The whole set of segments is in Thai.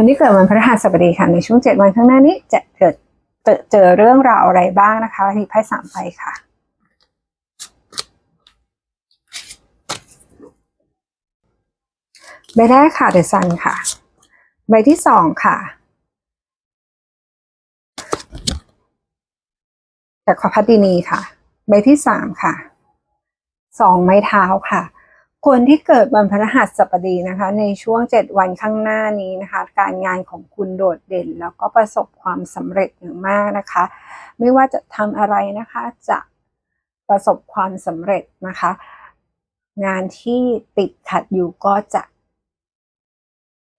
คนที่เกิดวันพฤหัสบดีค่ะในช่วงเจ็ดวันข้างหน้านี้จะเกิดเจอเรื่องราวอะไรบ้างนะคะที่ไพ่สามใบค่ะใบแรกค่ะเดอะซันค่ะ ใบที่สองค่ะจักรพรรดินีค่ะ ใบที่สามค่ะสองไม้เท้าค่ะ คนที่เกิดวันพฤหัสบดีนะคะ ในช่วง 7 วันข้างหน้านี้นะคะ การงานของคุณโดดเด่น แล้วก็ประสบความสำเร็จอย่างมากนะคะ ไม่ว่าจะทำอะไรนะคะจะประสบความสำเร็จนะคะ งานที่ติดขัดอยู่ก็จะ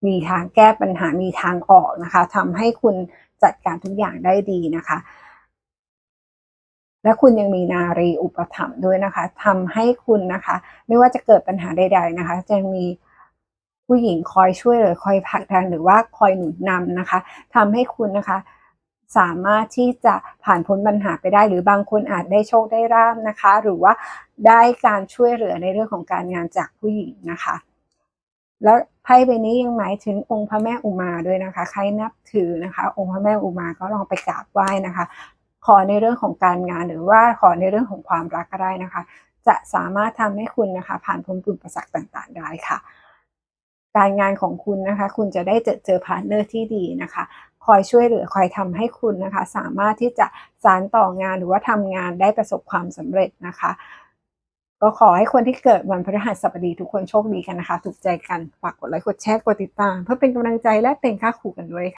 มีทางแก้ปัญหามีทางออกนะคะทำให้คุณจัดการทุกอย่างได้ดีนะคะ และคุณยังมีนารีอุปถัมภ์ด้วยนะคะทำให้คุณนะคะ ไม่ว่าจะเกิดปัญหาใด ๆนะคะ จะมีผู้หญิงคอยช่วยเหลือคอยผลักดันหรือว่าคอยหนุนนำนะคะทำให้คุณนะคะสามารถที่จะผ่านพ้นปัญหาไปได้หรือบางคนอาจได้โชคได้ราบนะคะ หรือว่าได้การช่วยเหลือในเรื่องของการงานจากผู้หญิงนะคะ แล้วไพ่ใบนี้ยังหมายถึงองค์พระแม่อุมาด้วยนะคะ ใครนับถือนะคะ องค์พระแม่อุมาก็ลองไปกราบไหว้นะคะ อในเรื่องของการงานหรือว่าขอในเรื่องของความรักก็ได้นะคะ จะสามารถทำให้คุณนะคะ ผ่านพ้นอุปสรรคต่างๆ ได้ค่ะ การงานของคุณนะคะ คุณจะได้เจอเจอพาร์ทเนอร์ที่ดีนะคะคอยช่วยเหลือคอยทำให้คุณนะคะ สามารถที่จะสานต่องานหรือว่าทำงานได้ประสบความสำเร็จนะคะ ก็ขอให้คนที่เกิดวันพฤหัสบดีทุกคนโชคดีกันนะคะ ถูกใจกันฝากกดไลค์กดแชร์กดติดตาม เพื่อเป็นกำลังใจและเป็นค่าขู่กันด้วยค่ะ